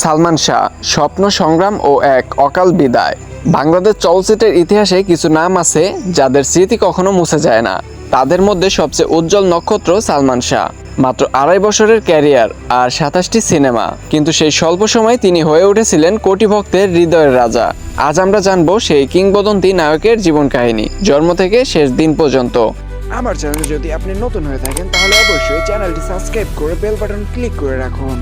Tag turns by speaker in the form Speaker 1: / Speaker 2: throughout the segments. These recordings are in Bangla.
Speaker 1: সালমান শাহ, স্বপ্ন সংগ্রাম ও এক অকাল বিদায়। বাংলাদেশ চলচ্চিত্রের ইতিহাসে কিছু নাম আছে যাদের স্মৃতি কখনো মুছে যায় না। তাদের মধ্যে সবচেয়ে উজ্জ্বল নক্ষত্র সালমান শাহ। মাত্র আড়াই বছরের ক্যারিয়ার আর সাতাশটি সিনেমা। কিন্তু সেই স্বল্প সময়ে তিনি হয়ে উঠেছিলেন কোটি ভক্তের হৃদয়ের রাজা। আজ আমরা জানব সেই কিংবদন্তি নায়কের জীবন কাহিনী, জন্ম থেকে শেষ দিন পর্যন্ত।
Speaker 2: আমার চ্যানেলে যদি আপনি নতুন হয়ে থাকেন, তাহলে অবশ্যই চ্যানেলটি সাবস্ক্রাইব করে বেল বাটন ক্লিক করে রাখুন।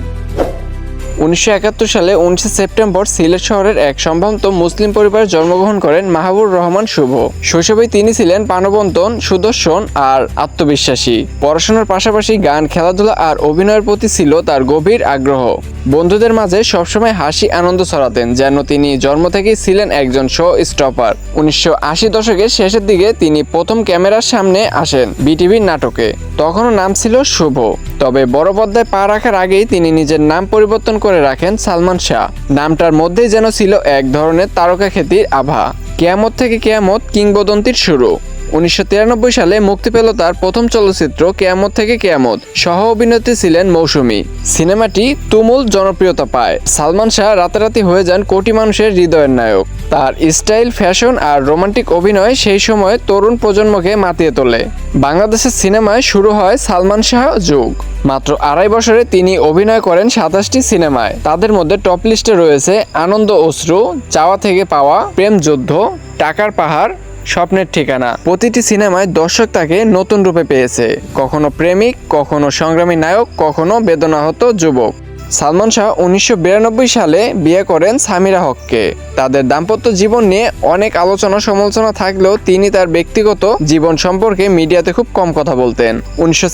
Speaker 1: উনিশশো একাত্তর সালে উনিশে সেপ্টেম্বর সিলেট শহরের এক সম্ভ্রান্ত মুসলিম পরিবারে জন্মগ্রহণ করেন মাহবুর রহমান শুভ। শৈশবেই তিনি ছিলেন পানবন্তন সুদর্শন আর আত্মবিশ্বাসী। পড়াশোনার পাশাপাশি গান, খেলাধুলা আর অভিনয়ের প্রতি ছিল তার গভীর আগ্রহ। বন্ধুদের মাঝে সবসময় হাসি, আনন্দ ছড়াতেন, যেন তিনি জন্ম থেকেই ছিলেন একজন শো স্টপার। উনিশশো আশি দশকের শেষের দিকে তিনি প্রথম ক্যামেরার সামনে আসেন বিটিভির নাটকে। তখনও নাম ছিল শুভ। তবে বড় পর্দায় পা রাখার আগেই তিনি নিজের নাম পরিবর্তন করে রাখেন সালমান শাহ। নামটার মধ্যেই যেন ছিল এক ধরনের তারকা খ্যাতির আভা। কেয়ামত থেকে কেয়ামত কিংবদন্তির শুরু। উনিশশো তিরানব্বই সালে মুক্তি পেল তার প্রথম চলচ্চিত্র কেয়ামত থেকে কেয়ামত। সহ অভিনেত্রী ছিলেন মৌসুমী। সিনেমাটি তুমুল জনপ্রিয়তা পায়। সালমান শাহ রাতারাতি হয়ে যান কোটি মানুষের হৃদয়ের নায়ক। তার স্টাইল, ফ্যাশন আর রোমান্টিক অভিনয় সেই সময় তরুণ প্রজন্মকে মাতিয়ে তোলে। বাংলাদেশের সিনেমায় শুরু হয় সালমান শাহ যুগ। মাত্র আড়াই বছরে তিনি অভিনয় করেন সাতাশটি সিনেমায়। তাদের মধ্যে টপ লিস্টে রয়েছে আনন্দ অশ্রু, চাওয়া থেকে পাওয়া, প্রেম যুদ্ধ, টাকার পাহাড় স্বপ্নের ঠিকানা। প্রতিটি সিনেমায় দর্শক তাকে নতুন রূপে পেয়েছে। কখনো প্রেমিক, কখনো সংগ্রামী নায়ক, কখনো বেদনাহত যুবক। সালমান শাহ উনিশশো বিরানব্বই সালে বিয়ে করেন সামিরা হককে। তাদের দাম্পত্য জীবন নিয়ে অনেক আলোচনা সমালোচনা থাকলেও তিনি তার ব্যক্তিগত জীবন সম্পর্কে মিডিয়াতে খুব কম কথা বলতেন। উনিশশো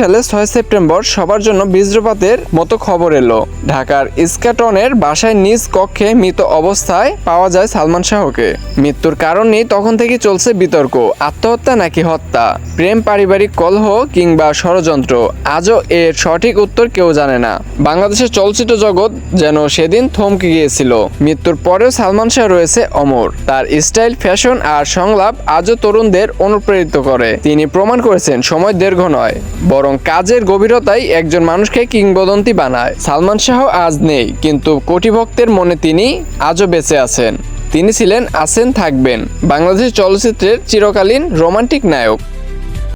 Speaker 1: সালে ছয় সেপ্টেম্বর সবার জন্য বীজ্রপাতের মতো খবর এলো। ঢাকার ইস্কাটনের বাসায় নিজ কক্ষে মৃত অবস্থায় পাওয়া যায় সালমান শাহকে। মৃত্যুর কারণ নিয়ে তখন থেকে চলছে বিতর্ক, আত্মহত্যা নাকি হত্যা, প্রেম, পারিবারিক কলহ কিংবা ষড়যন্ত্র, আজও এর সঠিক উত্তর কেউ জানে না। বাংলাদেশের চলচ্চিত্র জগৎ যেন সেদিন থমকে গিয়েছিল। মৃত্যুর পরেও সালমান শাহ রয়েছে অমর। তার স্টাইল, ফ্যাশন আর সংলাপ আজও তরুণদের অনুপ্রেরিত করে। তিনি প্রমাণ করেছেন, সময় দীর্ঘ নয়, বরং কাজের গভীরতাই একজন মানুষকে কিংবদন্তি বানায়। সালমান শাহ আজ নেই, কিন্তু কোটি ভক্তের মনে তিনি আজও বেঁচে আছেন। তিনি ছিলেন, আছেন, থাকবেন। বাংলাদেশের চলচ্চিত্রের চিরকালীন রোমান্টিক নায়ক।